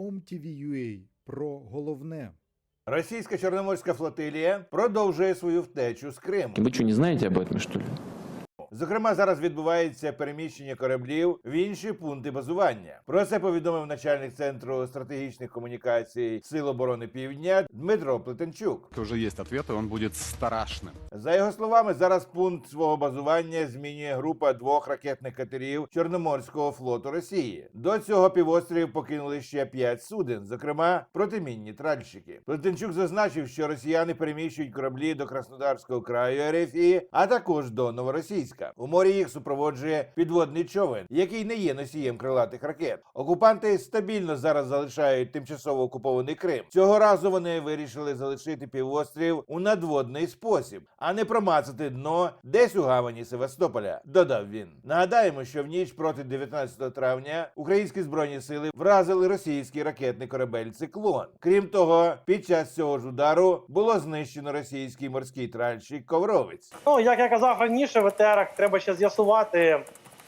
OMTV.ua про головне. Російська чорноморська флотилія продовжує свою втечу з Криму. Вы что, не знаете об этом, что ли? Зокрема, зараз відбувається переміщення кораблів в інші пункти базування. Про це повідомив начальник центру стратегічних комунікацій Сил оборони Півдня Дмитро Плетенчук. Уже есть ответ, и он будет страшным. За його словами, зараз пункт свого базування змінює група двох ракетних катерів Чорноморського флоту Росії. До цього півострів покинули ще п'ять суден, зокрема протимінні тральщики. Плетенчук зазначив, що росіяни переміщують кораблі до Краснодарського краю РФІ, а також до Новоросійська. У морі їх супроводжує підводний човен, який не є носієм крилатих ракет. Окупанти стабільно зараз залишають тимчасово окупований Крим. Цього разу вони вирішили залишити півострів у надводний спосіб, а не промацати дно десь у гавані Севастополя. Додав він. Нагадаємо, що в ніч проти 19 травня українські збройні сили вразили російський ракетний корабель Циклон. Крім того, під час цього ж удару було знищено російський морський тральщик Ковровець. Ну, як я казав раніше, в треба ще з'ясувати,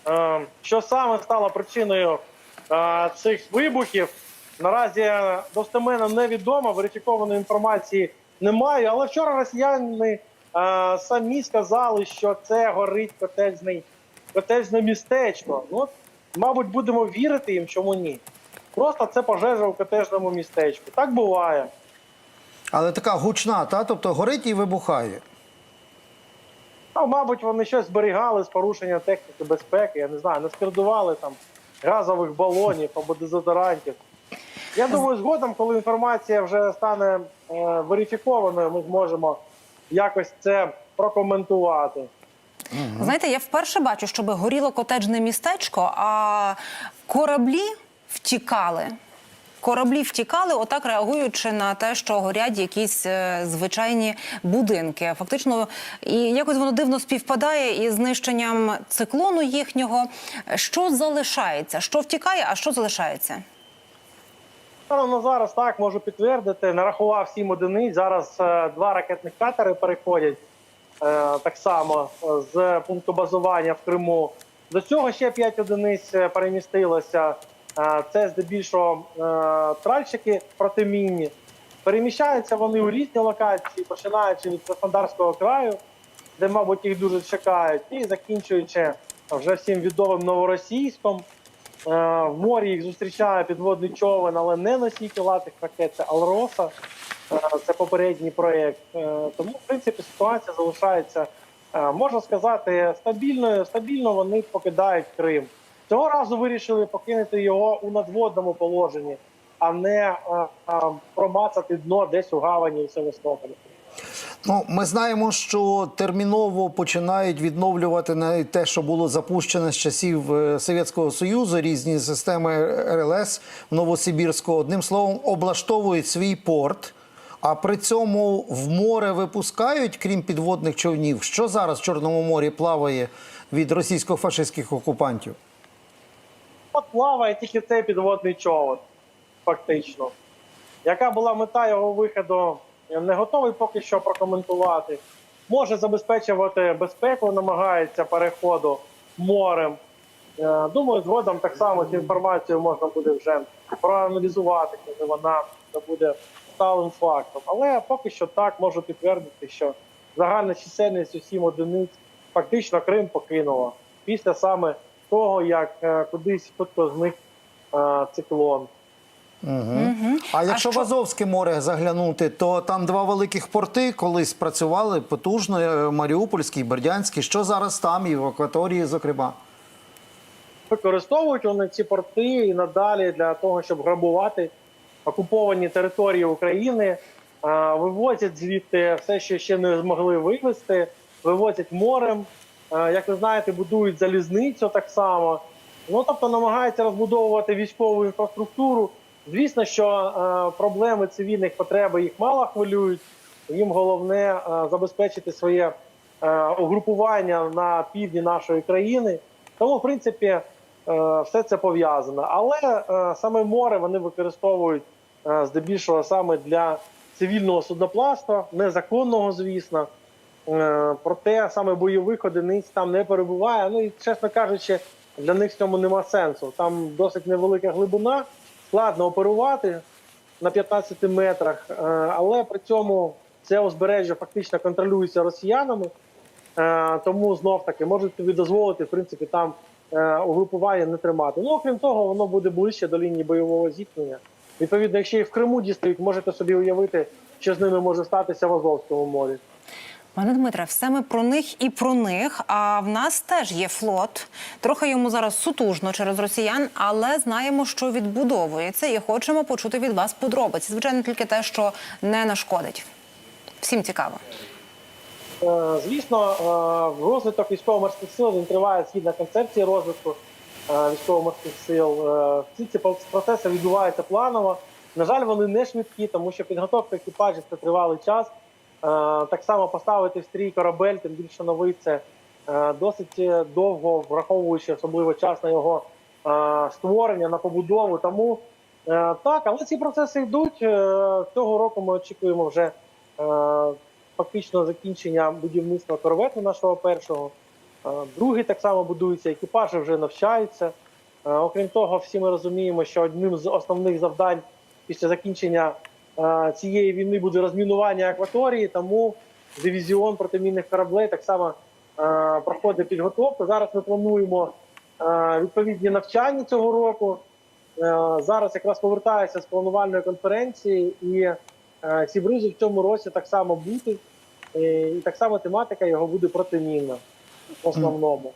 е, що саме стало причиною е, цих вибухів. Наразі достеменно невідомо, верифікованої інформації немає. Але вчора росіяни е, самі сказали, що це горить котеджний, котеджне містечко. Ну, мабуть, будемо вірити їм, чому ні. Просто це пожежа у котежному містечку. Так буває. Але така гучна, та? тобто горить і вибухає. Ну, мабуть, вони щось зберігали з порушення техніки безпеки, я не знаю, не скердували там газових балонів або дезодорантів. Я думаю, згодом, коли інформація вже стане е, верифікованою, ми зможемо якось це прокоментувати. Знаєте, я вперше бачу, щоб горіло котеджне містечко, а кораблі втікали. Кораблі втікали, отак реагуючи на те, що горять якісь е, звичайні будинки. Фактично, і якось воно дивно співпадає із знищенням циклону їхнього. Що залишається? Що втікає, а що залишається? На зараз так можу підтвердити. Нарахував сім одиниць. Зараз е, два ракетних катери переходять е, так само з пункту базування в Криму. До цього ще п'ять одиниць перемістилося. Е, це здебільшого е, тральщики протимінні. Переміщаються вони у різні локації, починаючи від Краснодарського краю, де, мабуть, їх дуже чекають, і закінчуючи вже всім відомим новоросійськом. Е, В морі їх зустрічає підводний човен, але не носій крилатих ракет, це Алроса. Це попередній проєкт. Тому, в принципі, ситуація залишається, можна сказати, стабільною. Стабільно вони покидають Крим. Цього разу вирішили покинути його у надводному положенні, а не е, е, промацати дно десь у гавані у Севастополі. Ну, ми знаємо, що терміново починають відновлювати навіть те, що було запущено з часів е, Совєтського Союзу, різні системи РЛС в Новосибірську. Одним словом, облаштовують свій порт. А при цьому в море випускають, крім підводних човнів, що зараз в Чорному морі плаває від російсько-фашистських окупантів. От плаває тільки цей підводний човен, фактично. Яка була мета його виходу, я не готовий поки що прокоментувати. Може забезпечувати безпеку, намагається переходу морем. Е, Думаю, згодом так само цю інформацію можна буде вже проаналізувати, коли вона буде сталим фактом. Але поки що так можу підтвердити, що загальна чисельність у 7 одиниць фактично Крим покинула після саме того, як е, кудись хто зник е, циклон. Угу. А якщо що- в Азовське море заглянути, то там два великих порти колись працювали потужно: е, Маріупольський, Бердянський. Що зараз там і в акваторії, зокрема? Використовують вони ці порти і надалі для того, щоб грабувати окуповані території України, вивозять звідти все, що ще не змогли вивезти, вивозять морем. Е, Як ви знаєте, будують залізницю так само. Ну тобто намагаються розбудовувати військову інфраструктуру. Звісно, що е, проблеми цивільних потреб їх мало хвилюють. Їм головне е, забезпечити своє угрупування на півдні нашої країни. Тому, в принципі, все це пов'язано. Але саме море вони використовують здебільшого саме для цивільного судноплавства, незаконного, звісно. Е, Проте саме бойових одиниць там не перебуває. Ну і чесно кажучи, для них в цьому нема сенсу. Там досить невелика глибина, складно оперувати на 15 метрах, е, але при цьому це узбережжя фактично контролюється росіянами. Е, Тому знов таки можуть собі дозволити в принципі там угрупування не тримати. Ну окрім того, воно буде ближче до лінії бойового зіткнення. Відповідно, якщо і в Криму дістають, можете собі уявити, що з ними може статися в Азовському морі. Пане Дмитре, ми про них і про них. А в нас теж є флот. Трохи йому зараз сутужно через росіян, але знаємо, що відбудовується, і хочемо почути від вас подробиці. Звичайно, тільки те, що не нашкодить. Всім цікаво. Е, Звісно, е, розвиток військово-морських сил він триває згідно концепції розвитку е, військово-морських сил. Всі ці процеси відбуваються планово. На жаль, вони не швидкі, тому що підготовка екіпажів це тривалий час. Е, Так само поставити в стрій корабель, тим більше новий це е, досить довго, враховуючи особливо час на його е, створення, на побудову. Тому так, але ці процеси йдуть. Цього року ми очікуємо вже. фактично закінчення будівництва корвету нашого першого. Другий так само будується, екіпажі вже навчаються. Окрім того, всі ми розуміємо, що одним з основних завдань після закінчення цієї війни буде розмінування акваторії, тому дивізіон протимінних кораблей так само е, проходить підготовку. Зараз ми плануємо е, відповідні навчання цього року. Е, Зараз якраз повертаюся з планувальної конференції, і е, ці бризи в цьому році так само. Е, І так само тематика його буде протимінна в основному.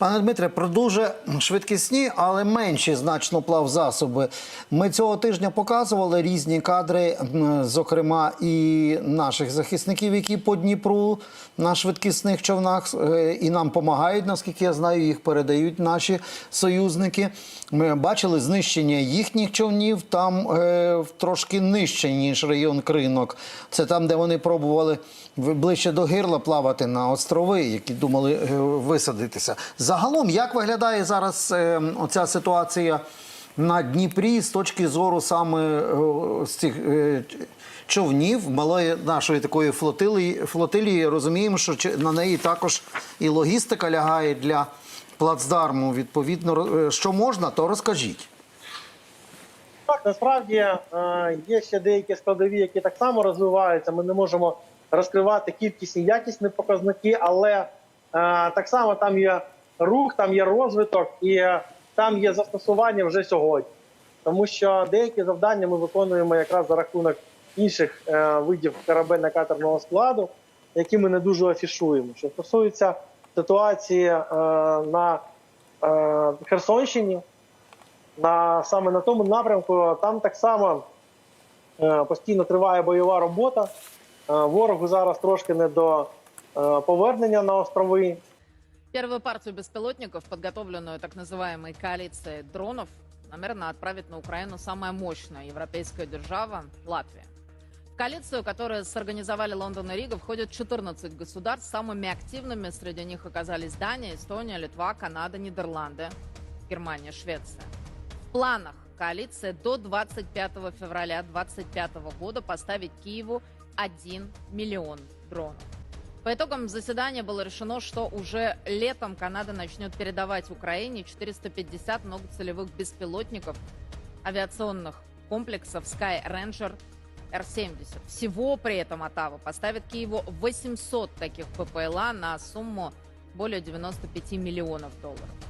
Пане Дмитре, про дуже швидкісні, але менші значно плавзасоби. Ми цього тижня показували різні кадри, зокрема і наших захисників, які по Дніпру на швидкісних човнах е, і нам допомагають, наскільки я знаю, їх передають наші союзники. Ми бачили знищення їхніх човнів там е, трошки нижче, ніж район кринок. Це там, де вони пробували ближче до гирла плавати на острови, які думали е, висадитися. Загалом, як виглядає зараз е, оця ситуація на Дніпрі з точки зору саме е, з цих е, човнів, малої нашої такої флотилії, флотилії, розуміємо, що на неї також і логістика лягає для плацдарму. Відповідно, що можна, то розкажіть. Так, насправді є ще деякі складові, які так само розвиваються. Ми не можемо розкривати кількісні якісні показники, але так само там є рух, там є розвиток і е, там є застосування вже сьогодні. Тому що деякі завдання ми виконуємо якраз за рахунок інших е, видів корабельно-катерного складу, які ми не дуже афішуємо. Що стосується ситуації е, на Херсонщині, на саме на тому напрямку. Там так само постійно триває бойова робота. Ворогу зараз трошки не до повернення на острови. Первую партию беспилотников, подготовленную так называемой коалицией дронов, намерена отправить на Украину самая мощная европейская держава – Латвия. В коалицию, которую сорганизовали Лондон и Рига, входят 14 государств. Самыми активными среди них оказались Дания, Эстония, Литва, Канада, Нидерланды, Германия, Швеция. В планах коалиции до 25 февраля 2025 года поставить Киеву 1 миллион дронов. По итогам заседания было решено, что уже летом Канада начнет передавать Украине 450 многоцелевых беспилотников авиационных комплексов Sky Ranger Р-70. Всего при этом Оттава поставит Киеву 800 таких ППЛА на сумму более 95 миллионов долларов.